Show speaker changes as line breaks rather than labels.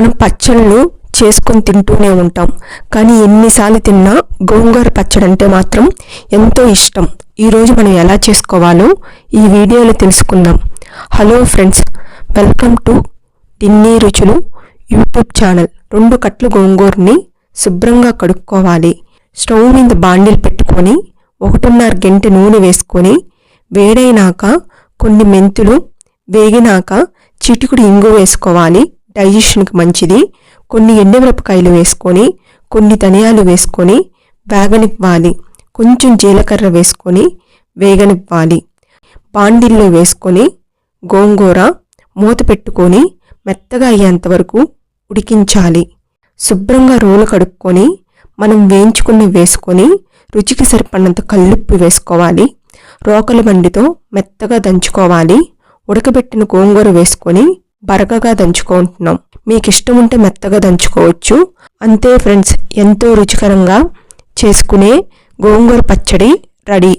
మనం పచ్చళ్ళు చేసుకొని తింటూనే ఉంటాం. కానీ ఎన్నిసార్లు తిన్నా గోంగూర పచ్చడి అంటే మాత్రం ఎంతో ఇష్టం. ఈరోజు మనం ఎలా చేసుకోవాలో ఈ వీడియోలో తెలుసుకుందాం. హలో ఫ్రెండ్స్ వెల్కమ్ టు తిన్నీ రుచులు యూట్యూబ్ ఛానల్. రెండు కట్లు గోంగూరని శుభ్రంగా కడుక్కోవాలి. స్టవ్ మీద బాండిల్ పెట్టుకొని ఒకటిన్నర గంట నూనె వేసుకొని వేడైనాక కొన్ని మెంతులు వేగినాక చిటికుడు ఇంగు వేసుకోవాలి. డైజెషన్కి మంచిది. కొన్ని ఎండుమిరపకాయలు వేసుకొని కొన్ని ధనియాలు వేసుకొని వేగనివ్వాలి. కొంచెం జీలకర్ర వేసుకొని వేగనివ్వాలి. బాండిల్లో వేసుకొని గోంగూర మూత పెట్టుకొని మెత్తగా అయ్యేంత వరకు ఉడికించాలి. శుభ్రంగా రోలు కడుక్కొని మనం వేయించుకుని వేసుకొని రుచికి సరిపడినంత కల్లుప్పు వేసుకోవాలి. రోకలి బండితో మెత్తగా దంచుకోవాలి. ఉడకబెట్టిన గోంగూర వేసుకొని బరకగా దంచుకుంటున్నాం. మీకు ఇష్టం ఉంటే మెత్తగా దంచుకోవచ్చు. అంతే ఫ్రెండ్స్ ఎంతో రుచికరంగా చేసుకునే గోంగూర పచ్చడి రెడీ.